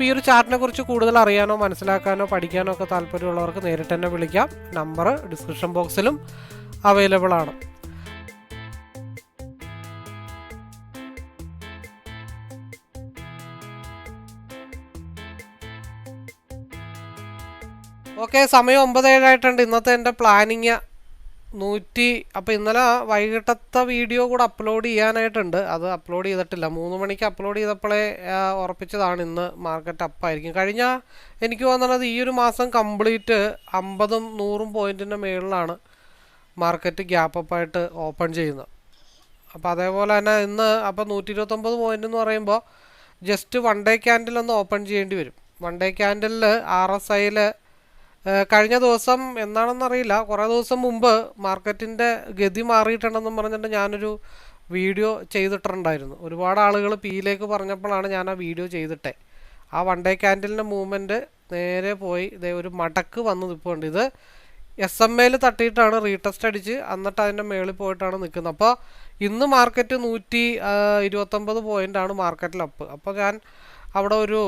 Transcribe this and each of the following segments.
അപ്പോൾ ഈ ഒരു ചാർട്ടിനെ കുറിച്ച് കൂടുതൽ അറിയാനോ മനസ്സിലാക്കാനോ പഠിക്കാനോ ഒക്കെ താല്പര്യമുള്ളവർക്ക് നേരിട്ട് തന്നെ വിളിക്കാം. നമ്പർ ഡിസ്ക്രിപ്ഷൻ ബോക്സിലും അവൈലബിൾ ആണ്. ഓക്കെ സമയം ഒമ്പത് ഏഴായിട്ടുണ്ട് ഇന്നത്തെ എന്റെ പ്ലാനിങ് നൂറ്റി അപ്പോൾ ഇന്നലെ വൈകിട്ടത്തെ വീഡിയോ കൂടെ അപ്ലോഡ് ചെയ്യാനായിട്ടുണ്ട്. അത് അപ്ലോഡ് ചെയ്തിട്ടില്ല. മൂന്ന് മണിക്ക് അപ്ലോഡ് ചെയ്തപ്പോഴേ ഉറപ്പിച്ചതാണ് ഇന്ന് മാർക്കറ്റ് അപ്പായിരിക്കും കഴിഞ്ഞ എനിക്ക് തോന്നുന്നത് ഈ ഒരു മാസം കംപ്ലീറ്റ് അമ്പതും നൂറും പോയിന്റിന്റെ മുകളിലാണ് മാർക്കറ്റ് ഗ്യാപ്പ് അപ്പായിട്ട് ഓപ്പൺ ചെയ്യുന്നത്. അപ്പോൾ അതേപോലെ തന്നെ ഇന്ന് അപ്പോൾ നൂറ്റി ഇരുപത്തൊമ്പത് പോയിന്റ് എന്ന് പറയുമ്പോൾ ജസ്റ്റ് വൺ ഡേ ക്യാൻഡിൽ ഒന്ന് ഓപ്പൺ ചെയ്യേണ്ടി വരും. വൺ ഡേ ക്യാൻഡിലിൽ ആർ എസ് ഐയിൽ കഴിഞ്ഞ ദിവസം എന്താണെന്നറിയില്ല. കുറേ ദിവസം മുമ്പ് മാർക്കറ്റിന്റെ ഗതി മാറിയിട്ടുണ്ടെന്നും പറഞ്ഞിട്ട് ഞാനൊരു വീഡിയോ ചെയ്തിട്ടുണ്ടായിരുന്നു. ഒരുപാട് ആളുകൾ പിയിലേക്ക് പറഞ്ഞപ്പോഴാണ് ഞാൻ ആ വീഡിയോ ചെയ്തിട്ടേ. ആ വൺ ഡേ ക്യാൻഡിലിന്റെ മൂവ്മെന്റ് നേരെ പോയി. ഇതേ ഒരു മടക്ക് വന്ന് നിൽപ്പുണ്ട് ഇത് എസ് എം എയിൽ തട്ടിയിട്ടാണ് റീടെസ്റ്റ് അടിച്ച് എന്നിട്ട് അതിന്റെ മേളിൽ പോയിട്ടാണ് നിൽക്കുന്നത്. അപ്പോൾ ഇന്ന് മാർക്കറ്റ് നൂറ്റി ഇരുപത്തൊമ്പത് പോയിന്റാണ് മാർക്കറ്റിൽ അപ്പ് അപ്പോൾ ഞാൻ അവിടെ ഒരു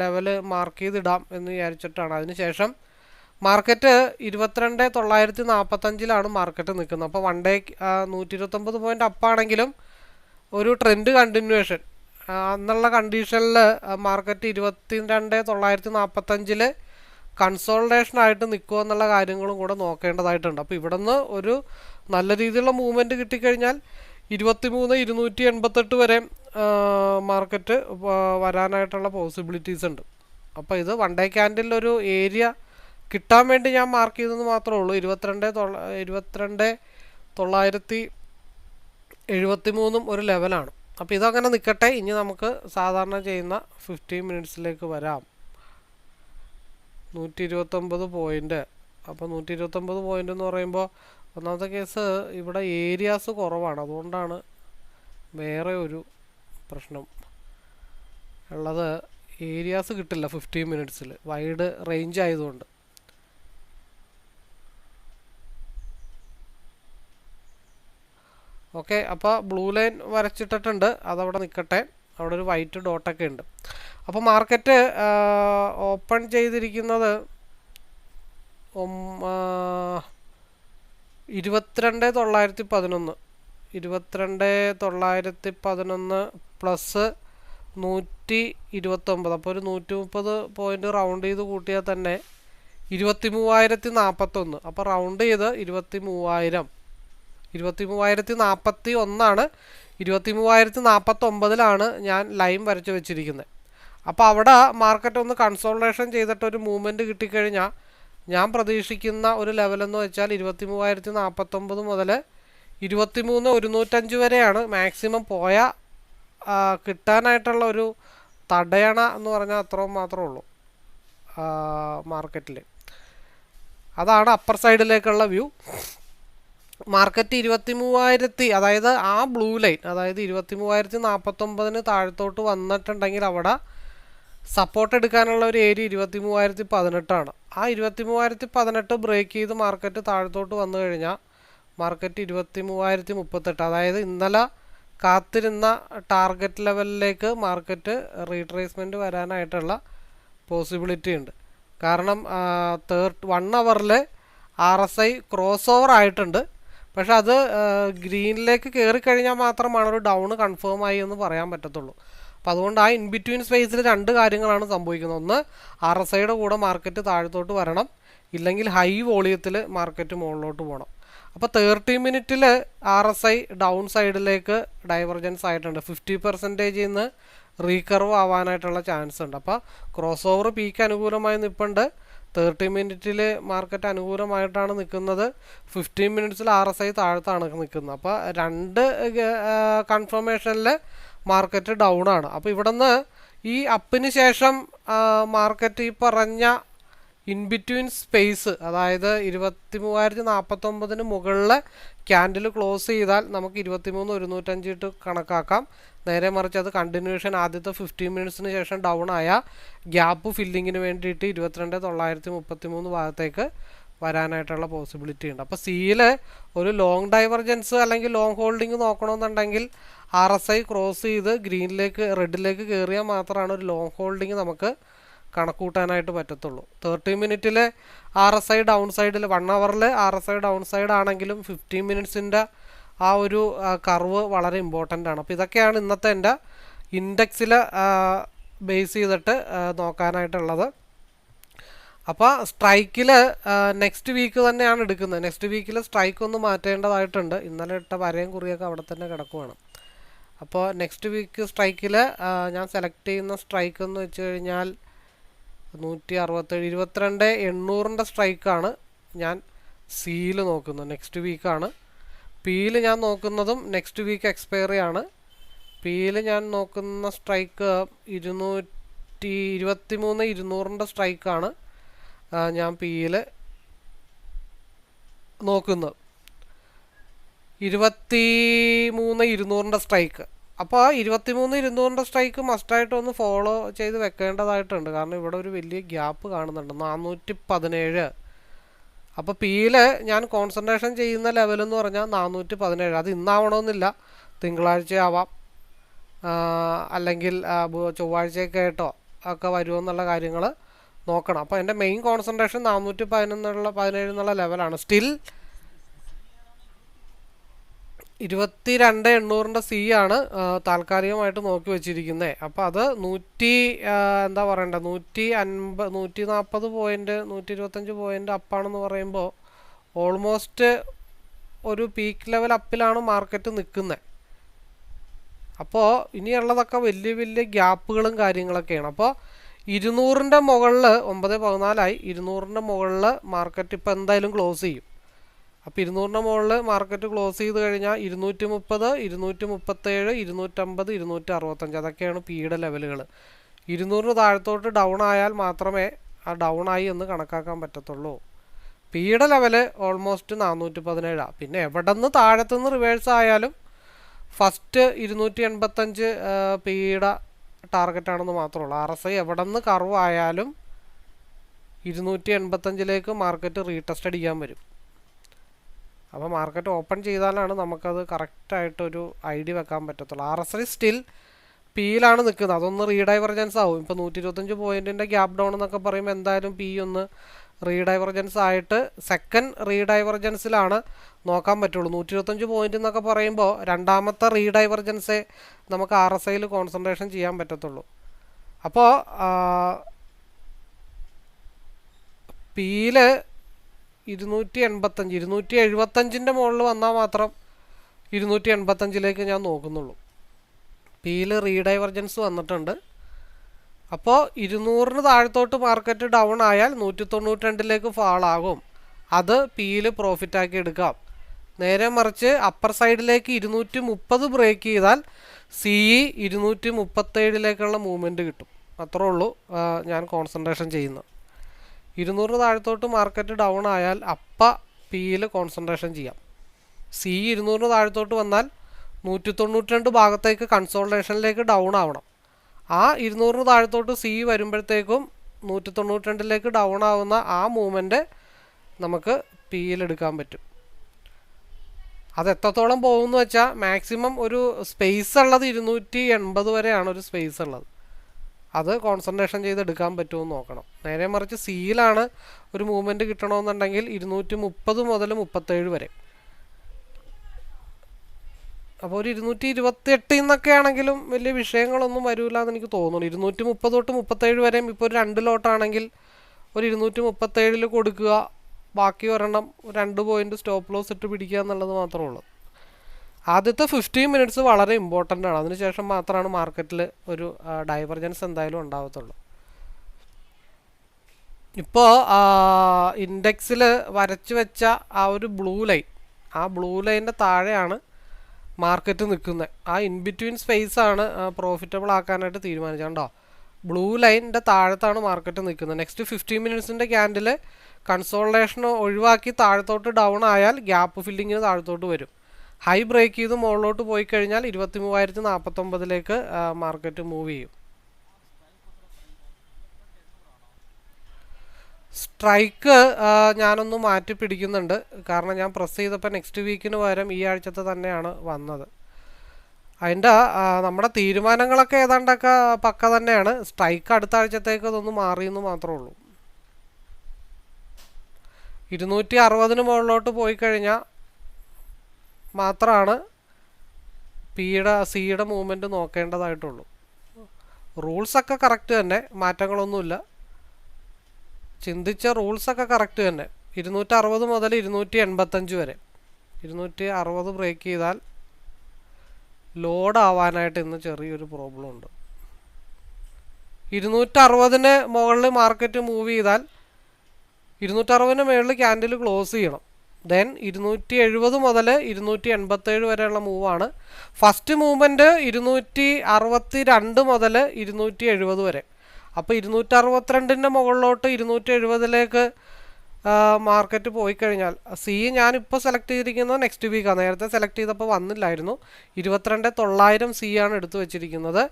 ലെവൽ മാർക്ക് ചെയ്തിടാം എന്ന് വിചാരിച്ചിട്ടാണ്. അതിനുശേഷം മാർക്കറ്റ് ഇരുപത്തിരണ്ട് തൊള്ളായിരത്തി നാൽപ്പത്തഞ്ചിലാണ് മാർക്കറ്റ് നിൽക്കുന്നത്. അപ്പോൾ വൺ ഡേ നൂറ്റി ഇരുപത്തൊമ്പത് പോയിന്റ് അപ്പാണെങ്കിലും ഒരു ട്രെൻഡ് കണ്ടിന്യൂവേഷൻ എന്നുള്ള കണ്ടീഷനിൽ മാർക്കറ്റ് ഇരുപത്തി രണ്ട് തൊള്ളായിരത്തി നാൽപ്പത്തഞ്ചിൽ കൺസോൾട്ടേഷൻ ആയിട്ട് നിൽക്കുമോ എന്നുള്ള കാര്യങ്ങളും കൂടെ നോക്കേണ്ടതായിട്ടുണ്ട്. അപ്പോൾ ഇവിടെ നിന്ന് ഒരു നല്ല രീതിയിലുള്ള മൂവ്മെന്റ് കിട്ടിക്കഴിഞ്ഞാൽ ഇരുപത്തി മൂന്ന് ഇരുന്നൂറ്റി എൺപത്തെട്ട് വരെ മാർക്കറ്റ് വരാനായിട്ടുള്ള പോസിബിലിറ്റീസ് ഉണ്ട്. അപ്പോൾ ഇത് വൺ ഡേ ക്യാൻഡിൽ ഒരു ഏരിയ കിട്ടാൻ വേണ്ടി ഞാൻ മാർക്ക് ചെയ്തെന്ന് മാത്രമേ ഉള്ളൂ. ഇരുപത്തിരണ്ട് തൊള്ള ഇരുപത്തിരണ്ട് തൊള്ളായിരത്തി എഴുപത്തി മൂന്നും ഒരു ലെവലാണ് അപ്പോൾ ഇതങ്ങനെ നിൽക്കട്ടെ ഇനി നമുക്ക് സാധാരണ ചെയ്യുന്ന ഫിഫ്റ്റീൻ മിനിറ്റ്സിലേക്ക് വരാം. നൂറ്റി ഇരുപത്തൊമ്പത് പോയിന്റ് അപ്പോൾ നൂറ്റി ഇരുപത്തൊമ്പത് പോയിന്റ് എന്ന് പറയുമ്പോൾ ഒന്നാമത്തെ കേസ് ഇവിടെ ഏരിയാസ് കുറവാണ്. അതുകൊണ്ടാണ് വേറെ ഒരു പ്രശ്നം. ഉള്ളത് ഏരിയാസ് കിട്ടില്ല ഫിഫ്റ്റീൻ മിനിറ്റ്സിൽ വൈഡ് റേഞ്ച് ആയതുകൊണ്ട്. ഓക്കെ അപ്പോൾ ബ്ലൂ ലൈൻ വരച്ചിട്ടിട്ടുണ്ട്. അതവിടെ നിൽക്കട്ടെ അവിടെ ഒരു വൈറ്റ് ഡോട്ടൊക്കെ ഉണ്ട്. അപ്പോൾ മാർക്കറ്റ് ഓപ്പൺ ചെയ്തിരിക്കുന്നത് ഇരുപത്തിരണ്ട് തൊള്ളായിരത്തി പതിനൊന്ന്. ഇരുപത്തിരണ്ട് തൊള്ളായിരത്തി പതിനൊന്ന് പ്ലസ് നൂറ്റി ഇരുപത്തൊമ്പത്. അപ്പോൾ ഒരു നൂറ്റി മുപ്പത് പോയിന്റ് റൗണ്ട് ചെയ്ത് കൂട്ടിയാൽ തന്നെ ഇരുപത്തി മൂവായിരത്തി നാൽപ്പത്തൊന്ന് അപ്പോൾ റൗണ്ട് ചെയ്ത് ഇരുപത്തി മൂവായിരം ഇരുപത്തി മൂവായിരത്തി നാൽപ്പത്തി ഒന്നാണ് ഇരുപത്തി മൂവായിരത്തി നാൽപ്പത്തൊമ്പതിലാണ് ഞാൻ ലൈൻ വരച്ച് വെച്ചിരിക്കുന്നത് അപ്പോൾ അവിടെ മാർക്കറ്റ് ഒന്ന് കൺസോൾട്ടേഷൻ ചെയ്തിട്ട് ഒരു മൂവ്മെന്റ് കിട്ടിക്കഴിഞ്ഞാൽ ഞാൻ പ്രതീക്ഷിക്കുന്ന ഒരു ലെവലെന്ന് വെച്ചാൽ ഇരുപത്തി മൂവായിരത്തി നാൽപ്പത്തൊമ്പത് മുതൽ ഇരുപത്തി മൂന്ന് ഒരുന്നൂറ്റഞ്ച് വരെയാണ് മാക്സിമം പോയ കിട്ടാനായിട്ടുള്ള ഒരു തടയണ എന്ന് പറഞ്ഞാൽ അത്രയും മാത്രമേ ഉള്ളൂ മാർക്കറ്റിൽ അതാണ് അപ്പർ സൈഡിലേക്കുള്ള വ്യൂ. മാർക്കറ്റ് ഇരുപത്തി മൂവായിരത്തി അതായത് ആ ബ്ലൂ ലൈൻ അതായത് ഇരുപത്തി മൂവായിരത്തി നാൽപ്പത്തൊമ്പതിന് താഴത്തോട്ട് വന്നിട്ടുണ്ടെങ്കിൽ അവിടെ സപ്പോർട്ട് എടുക്കാനുള്ള ഒരു ഏരിയ ഇരുപത്തി മൂവായിരത്തി പതിനെട്ടാണ്. ആ ഇരുപത്തി മൂവായിരത്തി പതിനെട്ട് ബ്രേക്ക് ചെയ്ത് മാർക്കറ്റ് താഴത്തോട്ട് വന്നു കഴിഞ്ഞാൽ മാർക്കറ്റ് ഇരുപത്തി മൂവായിരത്തി മുപ്പത്തെട്ട് അതായത് ഇന്നലെ കാത്തിരുന്ന ടാർഗറ്റ് ലെവലിലേക്ക് മാർക്കറ്റ് റീട്രേസ്മെന്റ് വരാനായിട്ടുള്ള പോസിബിലിറ്റി ഉണ്ട്. കാരണം third one അവറിൽ R S I cross over ആയിട്ടുണ്ട്. പക്ഷെ അത് ഗ്രീനിലേക്ക് കയറി കഴിഞ്ഞാൽ മാത്രമാണ് ഒരു ഡൗൺ കൺഫേം ആയി എന്ന് പറയാൻ പറ്റത്തുള്ളൂ. അപ്പോൾ അതുകൊണ്ട് ആ ഇൻ ബിറ്റ്വീൻ സ്പേസിൽ രണ്ട് കാര്യങ്ങളാണ് സംഭവിക്കുന്നത്. ഒന്ന് ആർ എസ് ഐയുടെ കൂടെ മാർക്കറ്റ് താഴത്തോട്ട് വരണം. ഇല്ലെങ്കിൽ ഹൈ വോളിയത്തിൽ മാർക്കറ്റ് മുകളിലോട്ട് പോകണം. അപ്പോൾ തേർട്ടി മിനിറ്റിൽ ആർ എസ് ഐ ഡൗൺ സൈഡിലേക്ക് ഡൈവർജൻസ് ആയിട്ടുണ്ട്. ഫിഫ്റ്റി പെർസെന്റേജിൽ നിന്ന് റീകർവ് ആവാനായിട്ടുള്ള ചാൻസ് ഉണ്ട്. അപ്പോൾ ക്രോസ് ഓവർ പീക്ക് അനുകൂലമായി നിൽപ്പുണ്ട് തേർട്ടി മിനിറ്റിൽ മാർക്കറ്റ് അനുകൂലമായിട്ടാണ് നിൽക്കുന്നത് ഫിഫ്റ്റീൻ മിനിറ്റ്സിൽ ആർ എസ് ഐ താഴത്താണ് നിൽക്കുന്നത് അപ്പോൾ രണ്ട് കൺഫർമേഷനിൽ മാർക്കറ്റ് ഡൗൺ ആണ്. അപ്പോൾ ഇവിടെ നിന്ന് ഈ അപ്പിന് ശേഷം മാർക്കറ്റ് ഈ പറഞ്ഞ ഇൻ ബിറ്റ്വീൻ സ്പേസ് അതായത് ഇരുപത്തി മൂവായിരത്തി നാൽപ്പത്തൊമ്പതിന് മുകളിൽ ക്യാൻഡിൽ ക്ലോസ് ചെയ്താൽ നമുക്ക് ഇരുപത്തിമൂന്ന് ഒരുന്നൂറ്റഞ്ച് ഇട്ട് കണക്കാക്കാം. നേരെ മറിച്ച് അത് കണ്ടിന്യൂഷൻ ആദ്യത്തെ ഫിഫ്റ്റീൻ മിനിറ്റ്സിന് ശേഷം ഡൗൺ ആയ ഗ്യാപ്പ് ഫില്ലിങ്ങിന് വേണ്ടിയിട്ട് ഇരുപത്തിരണ്ട് തൊള്ളായിരത്തി മുപ്പത്തി മൂന്ന് ഭാഗത്തേക്ക് വരാനായിട്ടുള്ള പോസിബിലിറ്റി ഉണ്ട്. അപ്പോൾ സിയിൽ ഒരു ലോങ് ഡൈവർജൻസ് അല്ലെങ്കിൽ ലോങ് ഹോൾഡിംഗ് നോക്കണമെന്നുണ്ടെങ്കിൽ ആർ എസ് ഐ ക്രോസ് ചെയ്ത് ഗ്രീനിലേക്ക് റെഡിലേക്ക് കയറിയാൽ മാത്രമാണ് ഒരു ലോങ് ഹോൾഡിംഗ് നമുക്ക് കണക്കൂട്ടാനായിട്ട് പറ്റത്തുള്ളൂ. തേർട്ടി മിനിറ്റിൽ ആർ എസ് ഐ ഡൗൺ സൈഡിൽ one അവറിൽ R S I down side ആണെങ്കിലും ഫിഫ്റ്റീൻ മിനിറ്റ്സിന്റെ ആ ഒരു കർവ് വളരെ ഇമ്പോർട്ടന്റ് ആണ്. അപ്പോൾ ഇതൊക്കെയാണ് ഇന്നത്തെ എന്റെ ഇൻഡെക്സിൽ ബേസ് ചെയ്തിട്ട് നോക്കാനായിട്ടുള്ളത്. അപ്പോൾ സ്ട്രൈക്കിൽ നെക്സ്റ്റ് വീക്ക് തന്നെയാണ് എടുക്കുന്നത്. നെക്സ്റ്റ് വീക്കിൽ സ്ട്രൈക്ക് ഒന്ന് മാറ്റേണ്ടതായിട്ടുണ്ട്. ഇന്നലെ ഇട്ട വരയും കുറിയൊക്കെ അവിടെ തന്നെ കിടക്കുവാണ്. അപ്പോൾ നെക്സ്റ്റ് വീക്ക് സ്ട്രൈക്കിൽ ഞാൻ സെലക്ട് ചെയ്യുന്ന സ്ട്രൈക്ക് എന്ന് വെച്ച് കഴിഞ്ഞാൽ നൂറ്റി അറുപത്തേഴ് ഇരുപത്തിരണ്ട് എണ്ണൂറിന്റെ സ്ട്രൈക്കാണ് ഞാൻ സിയിൽ നോക്കുന്നത് നെക്സ്റ്റ് വീക്കാണ്. പിയിൽ ഞാൻ നോക്കുന്നതും നെക്സ്റ്റ് വീക്ക് എക്സ്പയറി ആണ് പിയിൽ ഞാൻ നോക്കുന്ന സ്ട്രൈക്ക് ഇരുന്നൂറ്റി ഇരുപത്തി മൂന്ന് ഇരുന്നൂറിന്റെ സ്ട്രൈക്കാണ് ഞാൻ പിയിൽ നോക്കുന്നത്. ഇരുപത്തി മൂന്ന് ഇരുന്നൂറിന്റെ സ്ട്രൈക്ക്. അപ്പോൾ ഇരുപത്തി മൂന്ന് ഇരുന്നൂറിന്റെ സ്ട്രൈക്ക് മസ്റ്റായിട്ട് ഒന്ന് ഫോളോ ചെയ്ത് വെക്കേണ്ടതായിട്ടുണ്ട്. കാരണം ഇവിടെ ഒരു വലിയ ഗ്യാപ്പ് കാണുന്നുണ്ട്. നാനൂറ്റി പതിനേഴ് അപ്പോൾ പിയിൽ ഞാൻ കോൺസെൻട്രേഷൻ ചെയ്യുന്ന ലെവൽ എന്ന് പറഞ്ഞാൽ നാനൂറ്റി പതിനേഴ് അത് ഇന്നാവണമെന്നില്ല. തിങ്കളാഴ്ച ആവാം അല്ലെങ്കിൽ ചൊവ്വാഴ്ചയൊക്കെ ആയിട്ടോ ഒക്കെ വരുമോ എന്നുള്ള കാര്യങ്ങൾ നോക്കണം. അപ്പോൾ എന്റെ മെയിൻ കോൺസെൻട്രേഷൻ നാനൂറ്റി പതിനൊന്നുള്ള പതിനേഴ് എന്നുള്ള ലെവലാണ് സ്റ്റിൽ ഇരുപത്തി രണ്ട് എണ്ണൂറിന്റെ സി ആണ് താൽക്കാലികമായിട്ട് നോക്കി വെച്ചിരിക്കുന്നത് അപ്പോൾ അത് നൂറ്റി എന്താ പറയണ്ടത് നൂറ്റി അൻപത് നൂറ്റി നാൽപ്പത് പോയിന്റ് നൂറ്റി ഇരുപത്തഞ്ച് പോയിന്റ് അപ്പാണെന്ന് പറയുമ്പോൾ ഓൾമോസ്റ്റ് ഒരു പീക്ക് ലെവൽ അപ്പിലാണ് മാർക്കറ്റ് നിൽക്കുന്നത് അപ്പോൾ ഇനിയുള്ളതൊക്കെ വലിയ വലിയ ഗ്യാപ്പുകളും കാര്യങ്ങളൊക്കെയാണ്. അപ്പോൾ ഇരുന്നൂറിന്റെ മുകളിൽ ഒമ്പത് പതിനാലായി ഇരുന്നൂറിന്റെ മുകളിൽ മാർക്കറ്റ് ഇപ്പോൾ എന്തായാലും ക്ലോസ് ചെയ്യും. അപ്പോൾ ഇരുന്നൂറിന്റെ മുകളിൽ മാർക്കറ്റ് ക്ലോസ് ചെയ്ത് കഴിഞ്ഞാൽ ഇരുന്നൂറ്റി മുപ്പത് ഇരുന്നൂറ്റി മുപ്പത്തേഴ് ഇരുന്നൂറ്റമ്പത് ഇരുന്നൂറ്റി അറുപത്തഞ്ച് അതൊക്കെയാണ് പിയുടെ ലെവലുകൾ ഇരുന്നൂറിന് താഴത്തോട്ട് ഡൗൺ ആയാൽ മാത്രമേ ആ ഡൗൺ ആയി എന്ന് കണക്കാക്കാൻ പറ്റത്തുള്ളൂ. പിയുടെ ലെവൽ ഓൾമോസ്റ്റ് നാനൂറ്റി പതിനേഴാണ് പിന്നെ എവിടെ നിന്ന് താഴത്തുനിന്ന് റിവേഴ്സ് ആയാലും ഫസ്റ്റ് ഇരുന്നൂറ്റി എൺപത്തഞ്ച് പിയുടെ ടാർഗറ്റാണെന്ന് മാത്രമേ ഉള്ളൂ ആർ എസ് ഐ എവിടെ നിന്ന് കർവ് ഇരുന്നൂറ്റി എൺപത്തഞ്ചിലേക്ക് മാർക്കറ്റ് റീടെസ്റ്റ് അടിക്കാൻ വരും. അപ്പോൾ മാർക്കറ്റ് ഓപ്പൺ ചെയ്താലാണ് നമുക്കത് കറക്റ്റായിട്ടൊരു ഐ വെക്കാൻ പറ്റത്തുള്ളൂ. ആർ എസ് ഐ സ്റ്റിൽ പിയിലാണ് നിൽക്കുന്നത് അതൊന്ന് റീഡൈവർജൻസ് ആവും. ഇപ്പോൾ നൂറ്റി ഇരുപത്തഞ്ച് പോയിന്റിന്റെ ഗ്യാപ് ഡൗൺ എന്നൊക്കെ പറയുമ്പോൾ എന്തായാലും പി ഒന്ന് റീഡൈവർജൻസ് ആയിട്ട് സെക്കൻഡ് റീഡൈവർജൻസിലാണ് നോക്കാൻ പറ്റുള്ളൂ. നൂറ്റി ഇരുപത്തഞ്ച് പോയിന്റ് എന്നൊക്കെ പറയുമ്പോൾ രണ്ടാമത്തെ റീഡൈവർജൻസേ നമുക്ക് ആർ എസ് ഐയിൽ കോൺസെൻട്രേഷൻ ചെയ്യാൻ പറ്റത്തുള്ളൂ. അപ്പോൾ പിയിൽ ഇരുന്നൂറ്റി എൺപത്തഞ്ച് ഇരുന്നൂറ്റി എഴുപത്തഞ്ചിന്റെ മുകളിൽ വന്നാൽ മാത്രം ഇരുന്നൂറ്റി എൺപത്തഞ്ചിലേക്ക് ഞാൻ നോക്കുന്നുള്ളൂ. പിയിൽ റീഡൈവർജൻസ് വന്നിട്ടുണ്ട്. അപ്പോൾ ഇരുന്നൂറിന് താഴത്തോട്ട് മാർക്കറ്റ് ഡൗൺ ആയാൽ നൂറ്റി തൊണ്ണൂറ്റി രണ്ടിലേക്ക് ഫാളാകും അത് പിയിൽ പ്രോഫിറ്റാക്കി എടുക്കാം. നേരെ മറിച്ച് അപ്പർ സൈഡിലേക്ക് ഇരുന്നൂറ്റി മുപ്പത് ബ്രേക്ക് ചെയ്താൽ സി ഇ ഇരുന്നൂറ്റി മുപ്പത്തേഴിലേക്കുള്ള മൂവ്മെന്റ് കിട്ടും. അത്രേ ഉള്ളൂ ഞാൻ കോൺസെൻട്രേഷൻ ചെയ്യുന്നത്. ഇരുന്നൂറിന് താഴത്തോട്ട് മാർക്കറ്റ് ഡൗൺ ആയാൽ അപ്പ പിയിൽ കോൺസെൻട്രേഷൻ ചെയ്യാം. സി ഇരുന്നൂറിന് താഴത്തോട്ട് വന്നാൽ നൂറ്റി തൊണ്ണൂറ്റി ഭാഗത്തേക്ക് കൺസോൾട്ടേഷനിലേക്ക് ഡൗൺ ആവണം. ആ ഇരുന്നൂറിന് താഴത്തോട്ട് സി വരുമ്പോഴത്തേക്കും നൂറ്റി തൊണ്ണൂറ്റി രണ്ടിലേക്ക് ഡൗൺ ആവുന്ന ആ മൂവ്മെന്റ് നമുക്ക് പിയിൽ എടുക്കാൻ പറ്റും. അത് എത്രത്തോളം പോകുമെന്ന് വെച്ചാൽ മാക്സിമം ഒരു സ്പേസ് ഉള്ളത് ഇരുന്നൂറ്റി എൺപത് വരെയാണ് ഒരു സ്പേസ് ഉള്ളത്. അത് കോൺസെൻട്രേഷൻ ചെയ്ത് എടുക്കാൻ പറ്റുമെന്ന് നോക്കണം. നേരെ മറിച്ച് സിയിലാണ് ഒരു മൂവ്മെന്റ് കിട്ടണമെന്നുണ്ടെങ്കിൽ ഇരുന്നൂറ്റി മുപ്പത് മുതൽ മുപ്പത്തേഴ് വരെ. അപ്പോൾ ഒരു ഇരുന്നൂറ്റി ഇരുപത്തി എട്ട് എന്നൊക്കെ ആണെങ്കിലും വലിയ വിഷയങ്ങളൊന്നും വരില്ല എന്ന് എനിക്ക് തോന്നുന്നു. ഇരുന്നൂറ്റി മുപ്പത് തൊട്ട് മുപ്പത്തേഴ് വരെയും ഇപ്പോൾ ഒരു രണ്ട് ലോട്ടാണെങ്കിൽ ഒരു ഇരുന്നൂറ്റി മുപ്പത്തേഴിൽ കൊടുക്കുക. ബാക്കി ഒരെണ്ണം രണ്ട് പോയിന്റ് സ്റ്റോപ്പ് ലോസ് ഇട്ട് പിടിക്കുക എന്നുള്ളത് മാത്രമേ ഉള്ളൂ. ആദ്യത്തെ ഫിഫ്റ്റീൻ മിനിറ്റ്സ് വളരെ ഇമ്പോർട്ടന്റ് ആണ്. അതിനുശേഷം മാത്രമാണ് മാർക്കറ്റിൽ ഒരു ഡൈവർജൻസ് എന്തായാലും ഉണ്ടാവത്തുള്ളൂ. ഇപ്പോൾ ഇൻഡെക്സിൽ വരച്ചു വെച്ച ആ ഒരു ബ്ലൂ ലൈൻ ആ ബ്ലൂ ലൈന്റെ താഴെയാണ് മാർക്കറ്റ് നിൽക്കുന്നത്. ആ ഇൻ ബിറ്റ്വീൻ സ്പേസ് ആണ് പ്രോഫിറ്റബിൾ ആക്കാനായിട്ട് തീരുമാനിച്ചത് കണ്ടോ? ബ്ലൂ ലൈനിന്റെ താഴത്താണ് മാർക്കറ്റ് നിൽക്കുന്നത്. നെക്സ്റ്റ് ഫിഫ്റ്റീൻ മിനിറ്റ്സിന്റെ ക്യാൻഡിൽ കൺസോൾട്ടേഷൻ ഒഴിവാക്കി താഴത്തോട്ട് ഡൗൺ ആയാൽ ഗ്യാപ്പ് ഫില്ലിങ്ങിന് താഴത്തോട്ട് വരും. ഹൈ ബ്രേക്ക് ചെയ്ത് മുകളിലോട്ട് പോയി കഴിഞ്ഞാൽ ഇരുപത്തി മൂവായിരത്തി നാൽപ്പത്തൊമ്പതിലേക്ക് മാർക്കറ്റ് മൂവ് ചെയ്യും. സ്ട്രൈക്ക് ഞാനൊന്ന് മാറ്റി പിടിക്കുന്നുണ്ട്. കാരണം ഞാൻ പ്രസ് ചെയ്തപ്പോൾ നെക്സ്റ്റ് വീക്കിന് പകരം ഈ ആഴ്ചത്തെ തന്നെയാണ് വന്നത്. അതിന്റെ നമ്മുടെ തീരുമാനങ്ങളൊക്കെ ഏതാണ്ടൊക്കെ പക്ക തന്നെയാണ്. സ്ട്രൈക്ക് അടുത്ത ആഴ്ചത്തേക്ക് ഇതൊന്ന് മാറിയെന്ന് മാത്രമേ ഉള്ളൂ. ഇരുന്നൂറ്റി അറുപതിന് മുകളിലോട്ട് പോയി കഴിഞ്ഞാൽ മാത്രമാണ് പിയുടെ സിയുടെ മൂവ്മെന്റ് നോക്കേണ്ടതായിട്ടുള്ളൂ. റൂൾസൊക്കെ കറക്റ്റ് തന്നെ മാറ്റങ്ങളൊന്നുമില്ല. ചിന്തിച്ച റൂൾസൊക്കെ കറക്റ്റ് തന്നെ. ഇരുന്നൂറ്റി അറുപത് മുതൽ ഇരുന്നൂറ്റി എൺപത്തഞ്ച് വരെ. ഇരുന്നൂറ്റി അറുപത് ബ്രേക്ക് ചെയ്താൽ ലോഡ് ആവാനായിട്ട് ഇന്ന് ചെറിയൊരു പ്രോബ്ലം ഉണ്ട്. ഇരുന്നൂറ്റി അറുപതിന് മുകളിൽ മാർക്കറ്റ് മൂവ് ചെയ്താൽ ഇരുന്നൂറ്ററുപതിന് മുകളിൽ ക്യാൻഡിൽ ക്ലോസ് ചെയ്യണം. ദെൻ ഇരുന്നൂറ്റി എഴുപത് മുതൽ ഇരുന്നൂറ്റി എൺപത്തേഴ് വരെയുള്ള മൂവാണ്. ഫസ്റ്റ് മൂവ്മെന്റ് ഇരുന്നൂറ്റി അറുപത്തി രണ്ട് മുതൽ ഇരുന്നൂറ്റി എഴുപത് വരെ. അപ്പോൾ ഇരുന്നൂറ്റി അറുപത്തിരണ്ടിന്റെ മുകളിലോട്ട് ഇരുന്നൂറ്റി എഴുപതിലേക്ക് മാർക്കറ്റ് പോയി കഴിഞ്ഞാൽ സി ഞാനിപ്പോൾ സെലക്ട് ചെയ്തിരിക്കുന്നത് നെക്സ്റ്റ് വീക്കാണ് നേരത്തെ സെലക്ട് ചെയ്തപ്പോൾ വന്നില്ലായിരുന്നു. ഇരുപത്തിരണ്ട് തൊള്ളായിരം സി ആണ് എടുത്തു വെച്ചിരിക്കുന്നത്.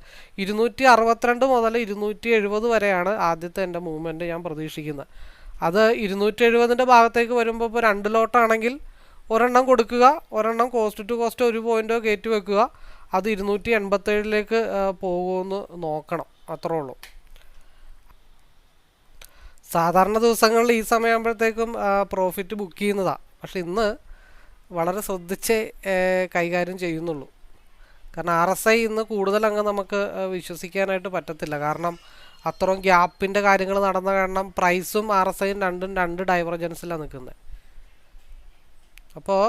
ഇരുന്നൂറ്റി അറുപത്തിരണ്ട് മുതൽ ഇരുന്നൂറ്റി എഴുപത് വരെയാണ് ആദ്യത്തെ എന്റെ മൂവ്മെന്റ് ഞാൻ പ്രതീക്ഷിക്കുന്നത്. അത് ഇരുന്നൂറ്റി എഴുപതിന്റെ ഭാഗത്തേക്ക് വരുമ്പോൾ ഇപ്പോൾ രണ്ട് ലോട്ടാണെങ്കിൽ ഒരെണ്ണം കൊടുക്കുക ഒരെണ്ണം കോസ്റ്റ് ടു കോസ്റ്റ് ഒരു പോയിന്റോ കയറ്റി വെക്കുക. അത് ഇരുന്നൂറ്റി എൺപത്തേഴിലേക്ക് പോകുമെന്ന് നോക്കണം. അത്രേ ഉള്ളൂ. സാധാരണ ദിവസങ്ങളിൽ ഈ സമയമാകുമ്പോഴത്തേക്കും പ്രോഫിറ്റ് ബുക്ക് ചെയ്യുന്നതാണ് പക്ഷെ ഇന്ന് വളരെ ശ്രദ്ധിച്ച് കൈകാര്യം ചെയ്യുന്നുള്ളൂ. കാരണം ആർ എസ് ഐ ഇന്ന് കൂടുതൽ അങ്ങ് നമുക്ക് വിശ്വസിക്കാനായിട്ട് പറ്റത്തില്ല. കാരണം അത്രയും ഗ്യാപ്പിന്റെ കാര്യങ്ങൾ നടന്ന കാരണം പ്രൈസും ആർ എസ് ഐയും രണ്ടും രണ്ട് ഡൈവർജൻസിലാണ് നിൽക്കുന്നത് അപ്പോൾ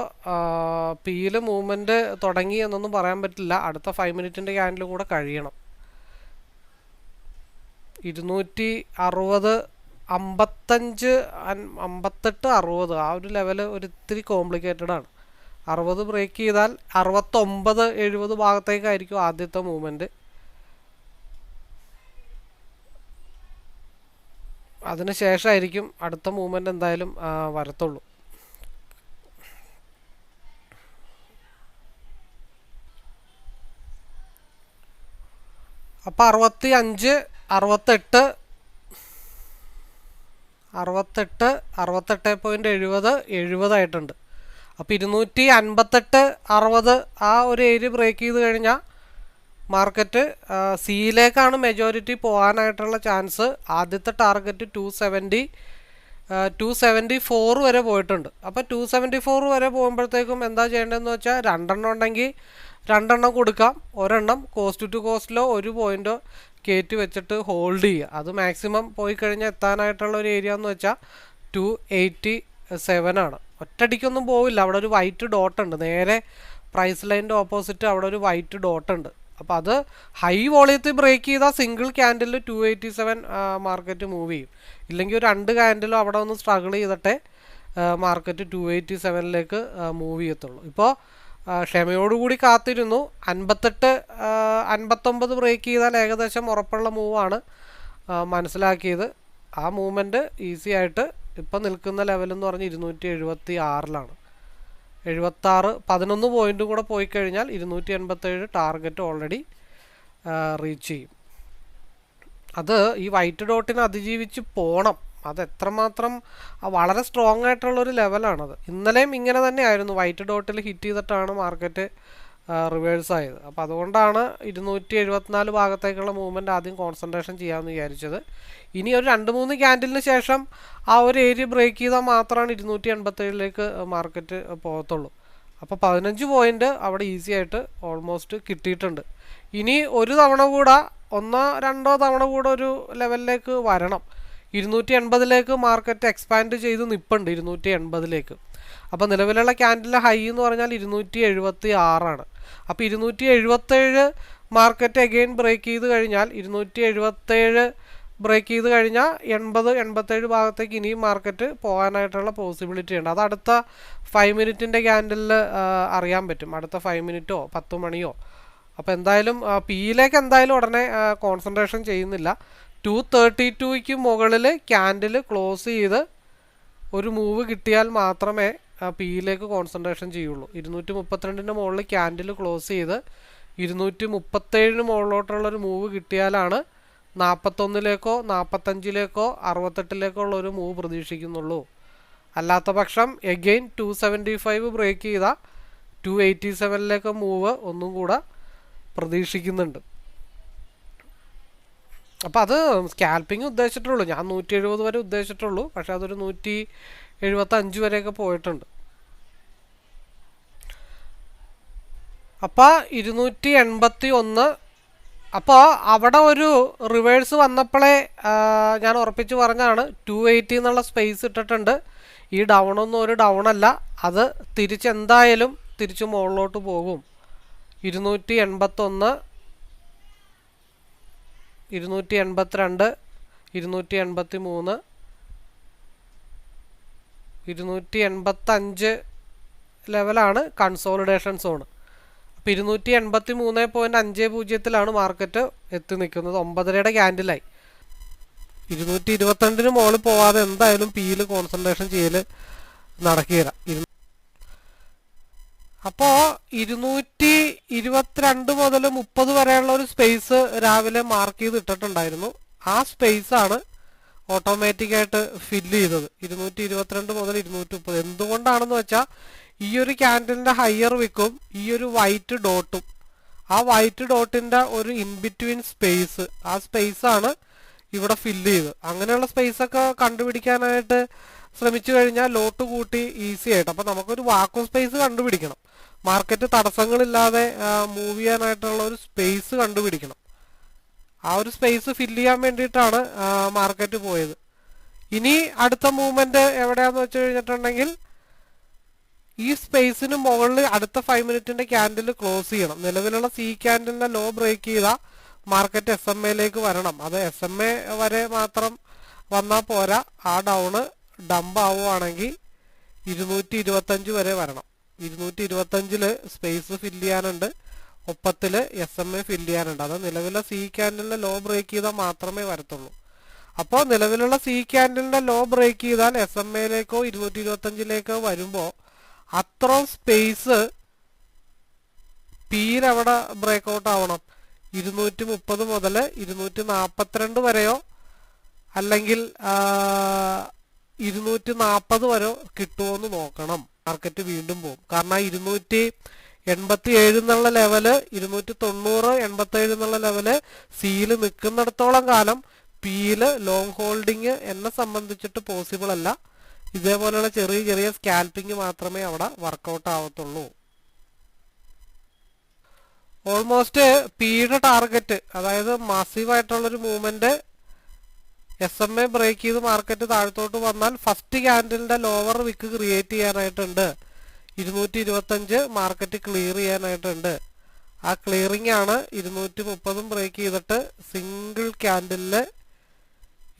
പിയിൽ മൂവ്മെന്റ് തുടങ്ങി എന്നൊന്നും പറയാൻ പറ്റില്ല. അടുത്ത ഫൈവ് മിനിറ്റിന്റെ ക്യാൻഡിൽ കൂടെ കഴിയണം. ഇരുന്നൂറ്റി അറുപത് അമ്പത്തഞ്ച് അമ്പത്തെട്ട് അറുപത് ആ ഒരു ലെവൽ ഒരിത്തിരി കോംപ്ലിക്കേറ്റഡ് ആണ്. അറുപത് ബ്രേക്ക് ചെയ്താൽ അറുപത്തൊമ്പത് എഴുപത് ഭാഗത്തേക്കായിരിക്കും ആദ്യത്തെ മൂവ്മെന്റ് അതിന് ശേഷമായിരിക്കും അടുത്ത മൂവ്മെന്റ് എന്തായാലും വരത്തുള്ളൂ. അപ്പം അറുപത്തി അഞ്ച് അറുപത്തെട്ട് അറുപത്തെട്ട് അറുപത്തെട്ട് പോയിന്റ് എഴുപത് എഴുപതായിട്ടുണ്ട് അപ്പോൾ ഇരുന്നൂറ്റി അൻപത്തെട്ട് അറുപത് ആ ഒരു ഏരിയ ബ്രേക്ക് ചെയ്ത് കഴിഞ്ഞാൽ മാർക്കറ്റ് സിയിലേക്കാണ് മെജോറിറ്റി പോകാനായിട്ടുള്ള ചാൻസ് ആദ്യത്തെ target two seventy two seventy four വരെ പോയിട്ടുണ്ട്. അപ്പോൾ ടു സെവന്റി ഫോർ വരെ പോകുമ്പോഴത്തേക്കും എന്താ ചെയ്യേണ്ടതെന്ന് വെച്ചാൽ രണ്ടെണ്ണം ഉണ്ടെങ്കിൽ രണ്ടെണ്ണം കൊടുക്കാം. ഒരെണ്ണം കോസ്റ്റ് ടു കോസ്റ്റിലോ ഒരു പോയിന്റോ കയറ്റി വെച്ചിട്ട് ഹോൾഡ് ചെയ്യുക. അത് മാക്സിമം പോയി കഴിഞ്ഞാൽ എത്താനായിട്ടുള്ള ഒരു ഏരിയ എന്ന് വെച്ചാൽ ടു എയ്റ്റി സെവൻ ആണ്. ഒറ്റടിക്കൊന്നും പോവില്ല. അവിടെ ഒരു വൈറ്റ് ഡോട്ട് ഉണ്ട്. നേരെ പ്രൈസ് ലൈന്റെ ഓപ്പോസിറ്റ് അവിടെ ഒരു വൈറ്റ് ഡോട്ട് ഉണ്ട്. അപ്പോൾ അത് ഹൈ വോളിയത്തിൽ ബ്രേക്ക് ചെയ്താൽ single candle two eighty seven market move ചെയ്യും. ഇല്ലെങ്കിൽ ഒരു രണ്ട് ക്യാൻഡിലും അവിടെ ഒന്ന് സ്ട്രഗിൾ ചെയ്തിട്ടേ മാർക്കറ്റ് ടു എയ്റ്റി സെവനിലേക്ക് മൂവ് ചെയ്യത്തുള്ളൂ. ഇപ്പോൾ ക്ഷമയോടുകൂടി കാത്തിരുന്നു. അൻപത്തെട്ട് അൻപത്തൊമ്പത് ബ്രേക്ക് ചെയ്താൽ ഏകദേശം ഉറപ്പുള്ള മൂവാണ് മനസ്സിലാക്കിയത്. ആ മൂവ്മെന്റ് ഈസി ആയിട്ട് ഇപ്പം നിൽക്കുന്ന ലെവലെന്ന് എന്ന് പറഞ്ഞാൽ ഇരുന്നൂറ്റി എഴുപത്തി ആറിലാണ് എഴുപത്താറ് പതിനൊന്ന് പോയിന്റും കൂടെ പോയി കഴിഞ്ഞാൽ ഇരുന്നൂറ്റി എൺപത്തേഴ് ടാർഗറ്റ് ഓൾറെഡി റീച്ച് ചെയ്യും. അത് ഈ വൈറ്റ് ഡോട്ടിനെ അതിജീവിച്ച് പോകണം അത് എത്രമാത്രം വളരെ സ്ട്രോങ് ആയിട്ടുള്ളൊരു ലെവലാണത് ഇന്നലെയും ഇങ്ങനെ തന്നെയായിരുന്നു. വൈറ്റ് ഡോട്ടിൽ ഹിറ്റ് ചെയ്തിട്ടാണ് മാർക്കറ്റ് റിവേഴ്സ് ആയത്. അപ്പോൾ അതുകൊണ്ടാണ് ഇരുന്നൂറ്റി എഴുപത്തിനാല് ഭാഗത്തേക്കുള്ള മൂവ്മെന്റ് ആദ്യം കോൺസെൻട്രേഷൻ ചെയ്യാമെന്ന് വിചാരിച്ചത്. ഇനി ഒരു രണ്ട് മൂന്ന് ക്യാൻഡിലിന് ശേഷം ആ ഒരു ഏരിയ ബ്രേക്ക് ചെയ്താൽ മാത്രമാണ് ഇരുന്നൂറ്റി എൺപത്തേഴിലേക്ക് മാർക്കറ്റ് പോകത്തുള്ളൂ. അപ്പോൾ പതിനഞ്ച് പോയിന്റ് അവിടെ ഈസി ആയിട്ട് ഓൾമോസ്റ്റ് കിട്ടിയിട്ടുണ്ട്. ഇനി ഒരു തവണ കൂടെ ഒന്നോ രണ്ടോ തവണ കൂടെ ഒരു ലെവലിലേക്ക് വരണം. ഇരുന്നൂറ്റി എൺപതിലേക്ക് മാർക്കറ്റ് എക്സ്പാൻഡ് ചെയ്ത് നിൽപ്പുണ്ട് ഇരുന്നൂറ്റി എൺപതിലേക്ക്. അപ്പോൾ നിലവിലുള്ള ക്യാൻഡിലെ ഹൈ എന്ന് പറഞ്ഞാൽ ഇരുന്നൂറ്റി എഴുപത്തി ആറാണ് അപ്പോൾ ഇരുന്നൂറ്റി എഴുപത്തേഴ് മാർക്കറ്റ് അഗെയിൻ ബ്രേക്ക് ചെയ്ത് കഴിഞ്ഞാൽ ഇരുന്നൂറ്റി എഴുപത്തേഴ് ബ്രേക്ക് ചെയ്ത് കഴിഞ്ഞാൽ എൺപത് എൺപത്തേഴ് ഭാഗത്തേക്ക് ഇനിയും മാർക്കറ്റ് പോകാനായിട്ടുള്ള പോസിബിലിറ്റി ഉണ്ട്. അത് അടുത്ത ഫൈവ് മിനിറ്റിന്റെ ക്യാൻഡലിൽ അറിയാൻ പറ്റും. അടുത്ത ഫൈവ് മിനിറ്റോ പത്ത് മണിയോ. അപ്പോൾ എന്തായാലും പിയിലേക്ക് എന്തായാലും ഉടനെ കോൺസെൻട്രേഷൻ ചെയ്യുന്നില്ല. ടു തേർട്ടി ടുക്ക് മുകളിൽ ക്യാൻഡിൽ ക്ലോസ് ചെയ്ത് ഒരു മൂവ് കിട്ടിയാൽ മാത്രമേ പിയിലേക്ക് കോൺസെൻട്രേഷൻ ചെയ്യുള്ളൂ. ഇരുന്നൂറ്റി മുപ്പത്തിരണ്ടിന്റെ മുകളിൽ ക്യാൻഡിൽ ക്ലോസ് ചെയ്ത് ഇരുന്നൂറ്റി മുപ്പത്തേഴിന് മുകളിലോട്ടുള്ള ഒരു മൂവ് കിട്ടിയാലാണ് നാൽപ്പത്തൊന്നിലേക്കോ നാൽപ്പത്തഞ്ചിലേക്കോ അറുപത്തെട്ടിലേക്കോ ഉള്ള ഒരു മൂവ് പ്രതീക്ഷിക്കുന്നുള്ളൂ. അല്ലാത്ത പക്ഷം again two seventy five break ചെയ്ത ടു എയ്റ്റി സെവനിലേക്ക് മൂവ് ഒന്നും കൂടെ പ്രതീക്ഷിക്കുന്നുണ്ട്. അപ്പോൾ അത് സ്കാൽപ്പിംഗ് ഉദ്ദേശിച്ചിട്ടുള്ളൂ. ഞാൻ നൂറ്റി എഴുപത് വരെ ഉദ്ദേശിച്ചിട്ടുള്ളൂ. പക്ഷേ അതൊരു നൂറ്റി എഴുപത്തി അഞ്ച് വരെയൊക്കെ പോയിട്ടുണ്ട്. അപ്പോൾ ഇരുന്നൂറ്റി എൺപത്തി ഒന്ന് അപ്പോൾ അവിടെ ഒരു റിവേഴ്സ് വന്നപ്പോഴേ ഞാൻ ഉറപ്പിച്ച് പറഞ്ഞാണ് ടു എയ്റ്റി എന്നുള്ള സ്പേസ് ഇട്ടിട്ടുണ്ട്. ഈ ഡൗൺ ഒന്നും ഒരു ഡൗൺ അല്ല അത് തിരിച്ചെന്തായാലും തിരിച്ച് മുകളിലോട്ട് പോകും. ഇരുന്നൂറ്റി എൺപത്തൊന്ന് ഇരുന്നൂറ്റി എൺപത്തിരണ്ട് ഇരുന്നൂറ്റി എൺപത്തി മൂന്ന് ഇരുന്നൂറ്റി എൺപത്തഞ്ച് ലെവലാണ് കൺസോളിഡേഷൻ സോൺ അപ്പോൾ ഇരുന്നൂറ്റി എൺപത്തി മൂന്ന് പോയിന്റ് അഞ്ച് പൂജ്യത്തിലാണ് മാർക്കറ്റ് എത്തി നിൽക്കുന്നത്. ഒമ്പതരയുടെ ക്യാൻഡിലായി ഇരുന്നൂറ്റി ഇരുപത്തിരണ്ടിന് മുകളിൽ പോവാതെ എന്തായാലും പിയിൽ കോൺസെൻട്രേഷൻ ചെയ്യൽ നടക്കുകയില്ല. അപ്പോൾ ഇരുന്നൂറ്റി ഇരുപത്തിരണ്ട് മുതൽ മുപ്പത് വരെയുള്ള ഒരു സ്പേസ് രാവിലെ മാർക്ക് ചെയ്ത് ഇട്ടിട്ടുണ്ടായിരുന്നു ആ സ്പേസ് ആണ് ഓട്ടോമാറ്റിക് ആയിട്ട് ഫില്ല് ചെയ്തത്. ഇരുന്നൂറ്റി ഇരുപത്തിരണ്ട് മുതൽ ഇരുന്നൂറ്റി മുപ്പത് എന്തുകൊണ്ടാണെന്ന് വെച്ചാൽ ഈ ഒരു ക്യാൻഡലിന്റെ ഹയർ വിക്കും ഈ ഒരു വൈറ്റ് ഡോട്ടും ആ വൈറ്റ് ഡോട്ടിന്റെ ഒരു ഇൻ ബിറ്റ്വീൻ സ്പേസ് ആ സ്പേസ് ആണ് ഇവിടെ ഫില്ല് ചെയ്ത് അങ്ങനെയുള്ള സ്പേസ് ഒക്കെ കണ്ടുപിടിക്കാനായിട്ട് ശ്രമിച്ചു കഴിഞ്ഞാൽ ലോട്ട് കൂട്ടി ഈസി ആയിട്ട്. അപ്പം നമുക്കൊരു വാക്കോ സ്പേസ് കണ്ടുപിടിക്കണം. മാർക്കറ്റ് തടസ്സങ്ങളില്ലാതെ മൂവ് ചെയ്യാനായിട്ടുള്ള ഒരു സ്പേസ് കണ്ടുപിടിക്കണം. ആ ഒരു സ്പേസ് ഫില്ല് ചെയ്യാൻ വേണ്ടിയിട്ടാണ് മാർക്കറ്റ് പോയത്. ഇനി അടുത്ത മൂവ്മെന്റ് എവിടെയാന്ന് വെച്ച് കഴിഞ്ഞിട്ടുണ്ടെങ്കിൽ ഈ സ്പേസിന് മുകളിൽ അടുത്ത ഫൈവ് മിനിറ്റിന്റെ ക്യാൻഡിൽ ക്ലോസ് ചെയ്യണം. നിലവിലുള്ള സി ക്യാൻഡിലിന്റെ ലോ ബ്രേക്ക് ചെയ്ത മാർക്കറ്റ് എസ് എം എയിലേക്ക് വരണം. അത് എസ് എം എ വരെ മാത്രം വന്നാൽ പോരാ. ആ ഡൗണ് ഡംപ് ആവുകയാണെങ്കിൽ ഇരുന്നൂറ്റി ഇരുപത്തഞ്ച് വരെ വരണം. ഇരുന്നൂറ്റി ഇരുപത്തഞ്ചിൽ സ്പേസ് ഫില്ല് ചെയ്യാനുണ്ട്. ഒപ്പത്തിൽ എസ് എം എ ഫില്ല് ചെയ്യാനുണ്ട് അത് നിലവിലെ സി ക്യാൻഡിലിന്റെ ലോ ബ്രേക്ക് ചെയ്താൽ മാത്രമേ വരത്തുള്ളൂ. അപ്പോൾ നിലവിലുള്ള സി ക്യാൻഡിലിന്റെ ലോ ബ്രേക്ക് ചെയ്താൽ എസ് എം എയിലേക്കോ ഇരുന്നൂറ്റി ഇരുപത്തഞ്ചിലേക്കോ വരുമ്പോൾ അത്രയും സ്പേസ് പിയിലവിടെ ബ്രേക്ക് ഔട്ട് ആവണം? ഇരുന്നൂറ്റി മുപ്പത് മുതൽ ഇരുന്നൂറ്റി നാൽപ്പത്തിരണ്ട് വരെയോ? അല്ലെങ്കിൽ ഇരുന്നൂറ്റി നാൽപ്പത് വരെ കിട്ടുമോ എന്ന് നോക്കണം. മാർക്കറ്റ് വീണ്ടും പോകും. കാരണം ഇരുന്നൂറ്റി എൺപത്തി ഏഴ് എന്നുള്ള ലെവൽ ഇരുന്നൂറ്റി തൊണ്ണൂറ് എൺപത്തി ഏഴ് എന്നുള്ള ലെവൽ സിയിൽ നിൽക്കുന്നിടത്തോളം കാലം പിയിൽ ലോങ് ഹോൾഡിങ് എന്നെ സംബന്ധിച്ചിട്ട് പോസിബിൾ അല്ല. ഇതേപോലെയുള്ള ചെറിയ ചെറിയ സ്കാൽപ്പിംഗ് മാത്രമേ അവിടെ വർക്കൗട്ട് ആവത്തുള്ളൂ. ഓൾമോസ്റ്റ് പിയുടെ ടാർഗറ്റ് അതായത് മാസീവ് ആയിട്ടുള്ളൊരു movement S M A break ചെയ്ത് മാർക്കറ്റ് താഴത്തോട്ട് വന്നാൽ ഫസ്റ്റ് ക്യാൻഡിലിന്റെ ലോവർ വിക്ക് ക്രിയേറ്റ് ചെയ്യാനായിട്ടുണ്ട്. ഇരുന്നൂറ്റി ഇരുപത്തഞ്ച് മാർക്കറ്റ് ക്ലിയർ ചെയ്യാനായിട്ടുണ്ട്. ആ ക്ലിയറിംഗ് ആണ് ഇരുന്നൂറ്റി മുപ്പതും ബ്രേക്ക് ചെയ്തിട്ട് സിംഗിൾ ക്യാൻഡിലിൽ